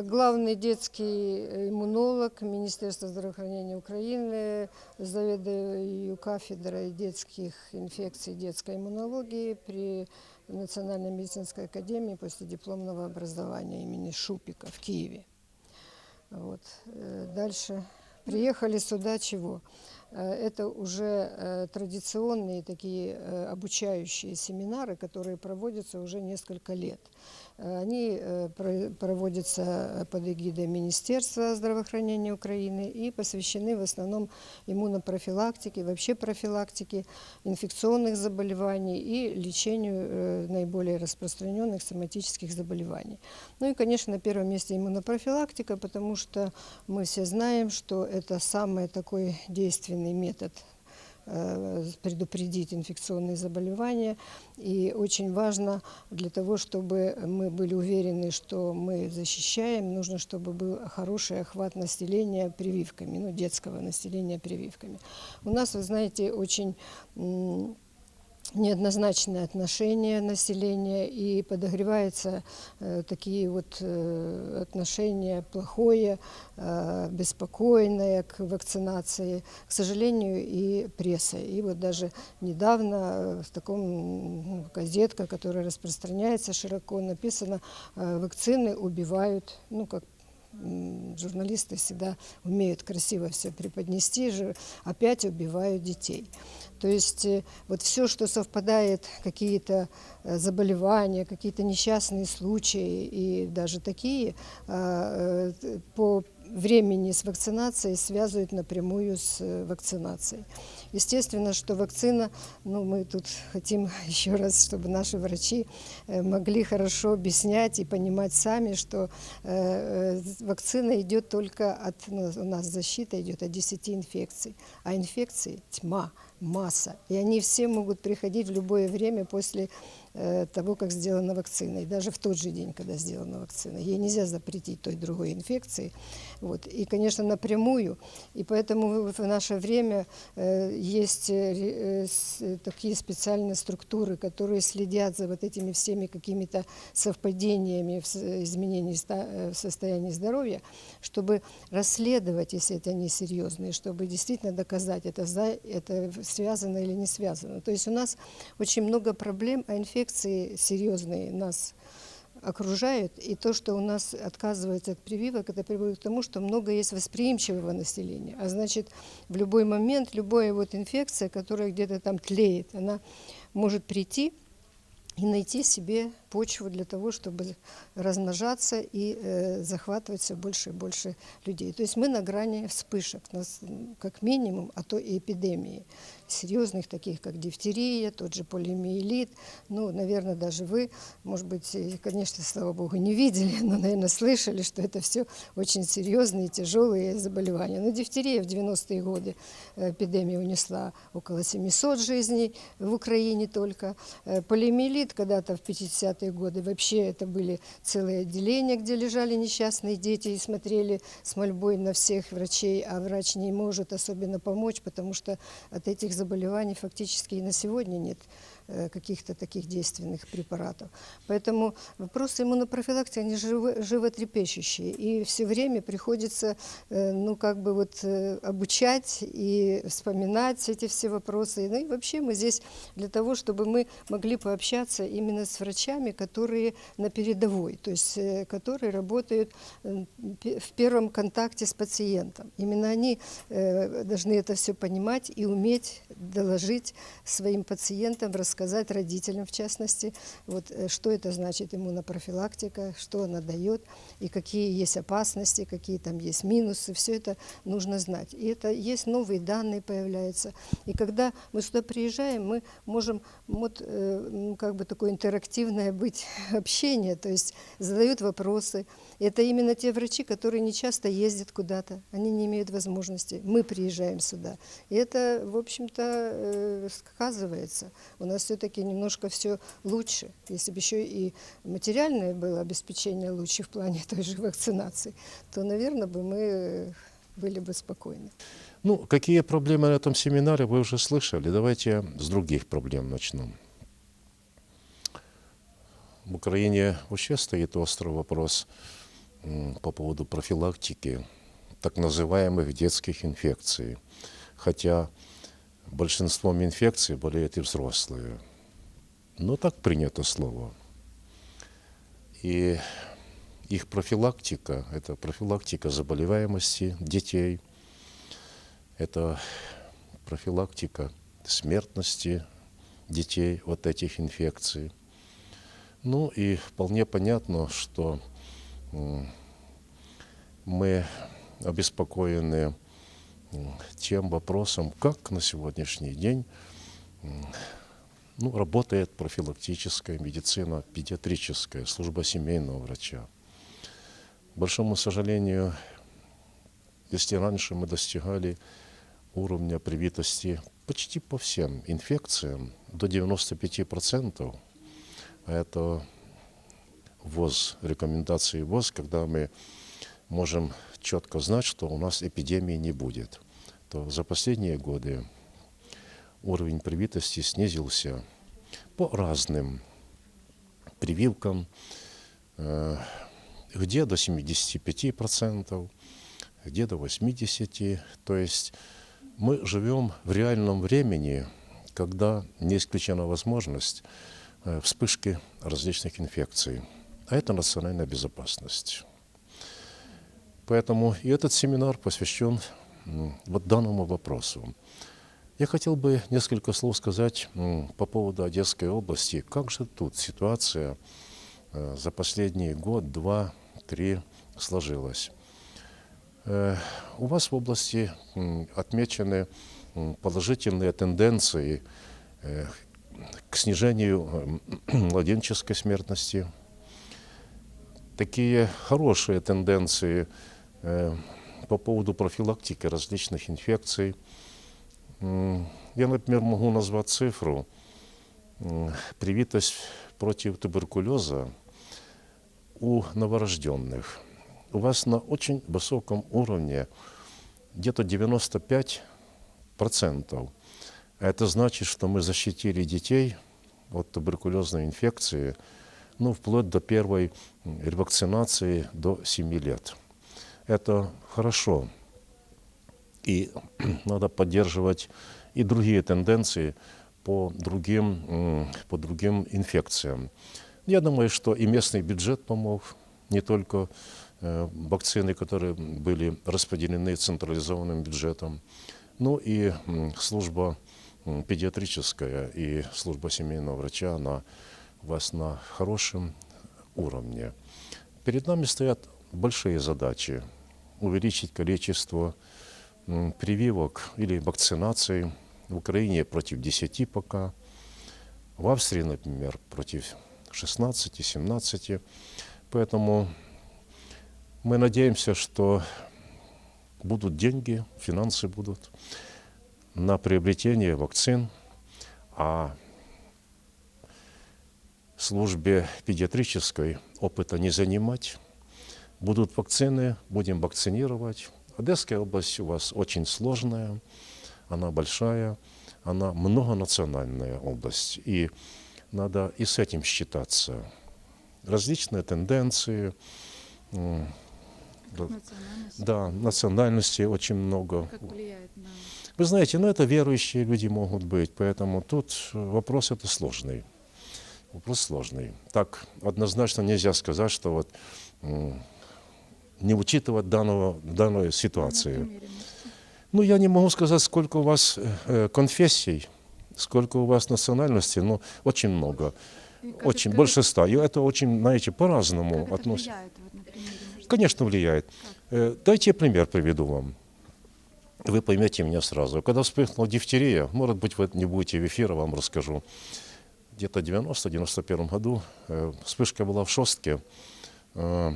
Главный детский иммунолог Министерства здравоохранения Украины, заведую кафедрой детских инфекций детской иммунологии при Национальной медицинской академии после дипломного образования имени Шупика в Киеве. Вот. Э, Дальше приехали сюда чего? Э, Это уже э, традиционные такие э, обучающие семинары, которые проводятся уже несколько лет. Они про- проводятся под эгидой Министерства здравоохранения Украины и посвящены в основном иммунопрофилактике, вообще профилактике инфекционных заболеваний и лечению наиболее распространенных соматических заболеваний. Ну и, конечно, на первом месте иммунопрофилактика, потому что мы все знаем, что это самый такой действенный метод э, предупредить инфекционные заболевания. И очень важно для того, чтобы мы были уверены, что мы защищаем, нужно, чтобы был хороший охват населения прививками, ну, детского населения прививками. У нас, вы знаете, очень неоднозначное отношение населения и подогреваются э, такие вот э, отношения плохое, э, беспокойное к вакцинации, к сожалению, и пресса. И вот даже недавно э, в таком ну, газетка, которая распространяется широко, написано э, «Вакцины убивают», ну, как журналисты всегда умеют красиво все преподнести, же опять убивают детей. То есть э, вот все, что совпадает, какие-то э, заболевания, какие-то несчастные случаи и даже такие, а, э, по времени с вакцинацией связывают напрямую с э, вакцинацией. Естественно, что вакцина, ну мы тут хотим еще раз, чтобы наши врачи э, могли хорошо объяснять и понимать сами, что э, вакцина идет только от, ну, у нас защита идет от 10 инфекций, а инфекции тьма, масса, и они все могут приходить в любое время после того, как сделана вакцина, и даже в тот же день, когда сделана вакцина. Ей нельзя запретить той другой инфекции. Вот. И, конечно, напрямую. И поэтому в наше время э, есть э, э, э, такие специальные структуры, которые следят за вот этими всеми какими-то совпадениями в изменении э, состоянии здоровья, чтобы расследовать, если это они серьезные, чтобы действительно доказать, это, это связано или не связано. То есть у нас очень много проблем, а инфекции серьезные нас окружают, и то, что у нас отказывается от прививок, это приводит к тому, что много есть восприимчивого населения. А значит, в любой момент, любая вот инфекция, которая где-то там тлеет, она может прийти и найти себе почву для того, чтобы размножаться и э, захватывать все больше и больше людей. То есть мы на грани вспышек, нас, как минимум, а то и эпидемии серьезных, таких как дифтерия, тот же полиомиелит. Ну, наверное, даже вы, может быть, конечно, слава богу, не видели, но, наверное, слышали, что это все очень серьезные, тяжелые заболевания. Но дифтерия в 90-е годы э, эпидемия унесла около 700 жизней в Украине только. Э, Полиомиелит когда-то в 50-е годы. Вообще это были целые отделения, где лежали несчастные дети и смотрели с мольбой на всех врачей, а врач не может особенно помочь, потому что от этих заболеваний фактически и на сегодня нет каких-то таких действенных препаратов. Поэтому вопросы иммунопрофилактики, они живо- животрепещущие. И все время приходится, э, ну, как бы вот э, обучать и вспоминать эти все вопросы. Ну и вообще мы здесь для того, чтобы мы могли пообщаться именно с врачами, которые на передовой, то есть э, которые работают э, в первом контакте с пациентом. Именно они э, должны это все понимать и уметь доложить своим пациентам, рассказать родителям в частности, вот, э, что это значит иммунопрофилактика, что она дает и какие есть опасности, какие там есть минусы, все это нужно знать. И это есть новые данные появляются. И когда мы сюда приезжаем, мы можем вот, э, ну, как бы такое интерактивное быть общение, то есть задают вопросы. И это именно те врачи, которые не часто ездят куда-то, они не имеют возможности. Мы приезжаем сюда. И это, в общем-то, э, сказывается. У нас все-таки немножко все лучше. Если бы еще и материальное было обеспечение лучше в плане той же вакцинации, то, наверное, бы мы э, были бы спокойны. Ну, какие проблемы на этом семинаре вы уже слышали. Давайте с других проблем начнем. В Украине вообще стоит острый вопрос по поводу профилактики так называемых детских инфекций. Хотя большинством инфекций болеют и взрослые. Но так принято слово. И их профилактика – это профилактика заболеваемости детей, это профилактика смертности детей от этих инфекций. Ну и вполне понятно, что мы обеспокоены тем вопросом, как на сегодняшний день ну, работает профилактическая медицина, педиатрическая, служба семейного врача. К большому сожалению, если раньше мы достигали уровня привитости почти по всем инфекциям, до 95%, а это ВОЗ, рекомендации ВОЗ, когда мы можем четко знать, что у нас эпидемии не будет, то за последние годы уровень привитости снизился по разным прививкам, э, где до 75%, где до 80%. То есть мы живем в реальном времени, когда не исключена возможность э, вспышки различных инфекций. А это национальная безопасность. Поэтому и этот семинар посвящен вот данному вопросу. Я хотел бы несколько слов сказать по поводу Одесской области. Как же тут ситуация э, за последний год, два, три сложилась? Э, У вас в области отмечены положительные тенденции э, к снижению э, младенческой смертности, такие хорошие тенденции по поводу профилактики различных инфекций. Я, например, могу назвать цифру. Привитость против туберкулеза у новорожденных у вас на очень высоком уровне, где-то 95%. А Это значит, что мы защитили детей от туберкулезной инфекции, ну, вплоть до первой ревакцинации до 7 лет. Это хорошо. И надо поддерживать и другие тенденции по другим, по другим инфекциям. Я думаю, что и местный бюджет помог, не только э, вакцины, которые были распределены централизованным бюджетом, ну и служба педиатрическая и служба семейного врача, она у вас на хорошем уровне. Перед нами стоят большие задачи. Увеличить количество прививок или вакцинаций в Украине против 10 пока, в Австрии, например, против 16-17. Поэтому мы надеемся, что будут деньги, финансы будут на приобретение вакцин, а службе педиатрической опыта не занимать. Будут вакцины, будем вакцинировать. Одесская область у вас очень сложная, она большая, она многонациональная область. И надо и с этим считаться. Различные тенденции, м, да, национальности очень много. Как влияет на... Вы знаете, ну это верующие люди могут быть, поэтому тут э, вопрос это сложный. Вопрос сложный. Так однозначно нельзя сказать, что вот не учитывать данного, примере, может. Ну, я не могу сказать, сколько у вас э, конфессий, сколько у вас национальностей, но очень много. Как Очень, это- больше ста. И это очень, знаете, по-разному Как относится. вот? Конечно, влияет. Э, Дайте я пример приведу вам. Вы поймете меня сразу. Когда вспыхнула дифтерия, может быть, вы не будете в эфире, вам расскажу. Где-то в 90-91 году э, вспышка была в Шостке, э,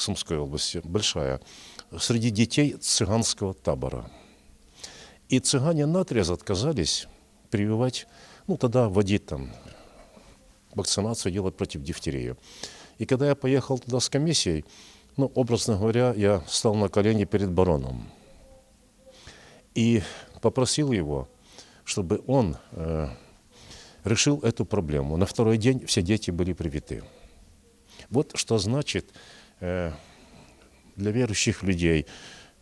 Сумской области, большая, среди детей цыганского табора. И цыгане наотрез отказались прививать, ну, тогда вводить там вакцинацию делать против дифтерии. И когда я поехал туда с комиссией, ну, образно говоря, я стал на колени перед бароном и попросил его, чтобы он э, решил эту проблему. На второй день все дети были привиты. Вот что значит для верующих людей,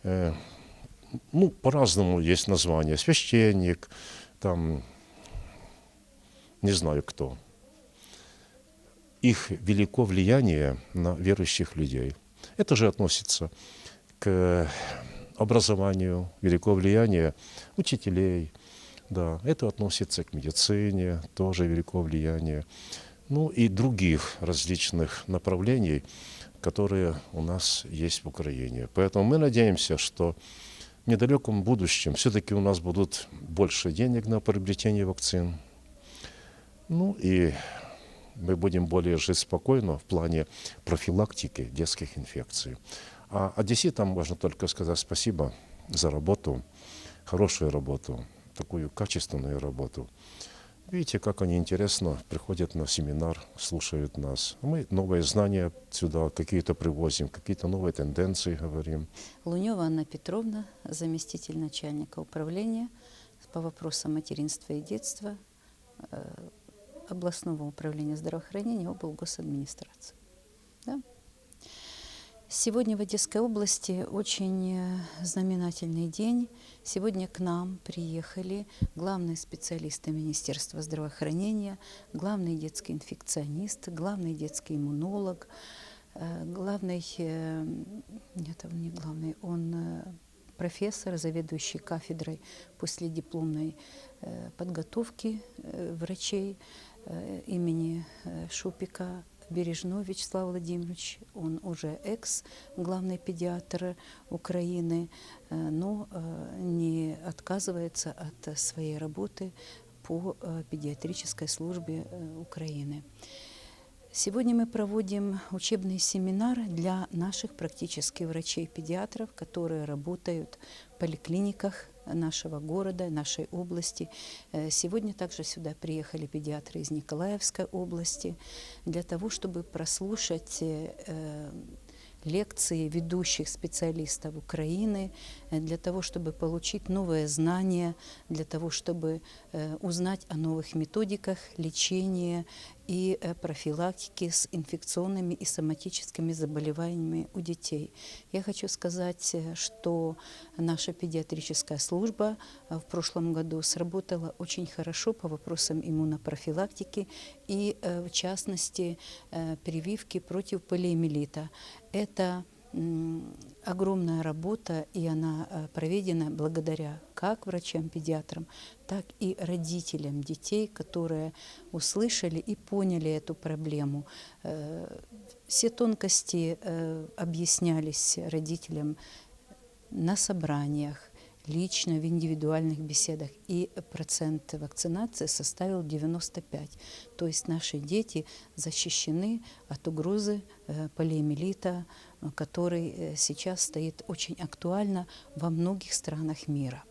э, ну, по-разному есть название. Священник, там, не знаю кто. Их велико влияние на верующих людей. Это же относится к образованию, велико влияние учителей, да, это относится к медицине, тоже велико влияние. Ну и других различных направлений, которые у нас есть в Украине. Поэтому мы надеемся, что в недалеком будущем все-таки у нас будут больше денег на приобретение вакцин. Ну и мы будем более жить спокойно в плане профилактики детских инфекций. А одесситам можно только сказать спасибо за работу, хорошую работу, такую качественную работу. Видите, как они интересно приходят на семинар, слушают нас. Мы новые знания сюда какие-то привозим, какие-то новые тенденции говорим. Лунева Анна Петровна, заместитель начальника управления по вопросам материнства и детства э, областного управления здравоохранения облгосадминистрации. Да? Сегодня в Одесской области очень э, знаменательный день. Сегодня к нам приехали главные специалисты Министерства здравоохранения, главный детский инфекционист, главный детский иммунолог, э, главный, э, нет, он не главный, он профессор, заведующий кафедрой последипломной э, подготовки врачей имени Шупика Бережной Вячеслав Владимирович. Он уже экс главный педиатр Украины, э, но э, не отказывается от своей работы по э, педиатрической службе Украины. Сегодня мы проводим учебный семинар для наших практически врачей-педиатров, которые работают в поликлиниках нашего города, нашей области. Э, Сегодня также сюда приехали педиатры из Николаевской области для того, чтобы прослушать э, э, лекции ведущих специалистов Украины, для того, чтобы получить новые знания, для того, чтобы узнать о новых методиках лечения и э, профилактики с инфекционными и соматическими заболеваниями у детей. Я хочу сказать, э, что наша педиатрическая служба э, в прошлом году сработала очень хорошо по вопросам иммунопрофилактики и, в частности, прививки против полиомиелита. Это огромная работа, и она проведена благодаря как врачам-педиатрам, так и родителям детей, которые услышали и поняли эту проблему. Э, Все тонкости э, объяснялись родителям на собраниях, лично в индивидуальных беседах. И процент вакцинации составил 95. То есть наши дети защищены от угрозы э, полиомиелита, который сейчас стоит очень актуально во многих странах мира.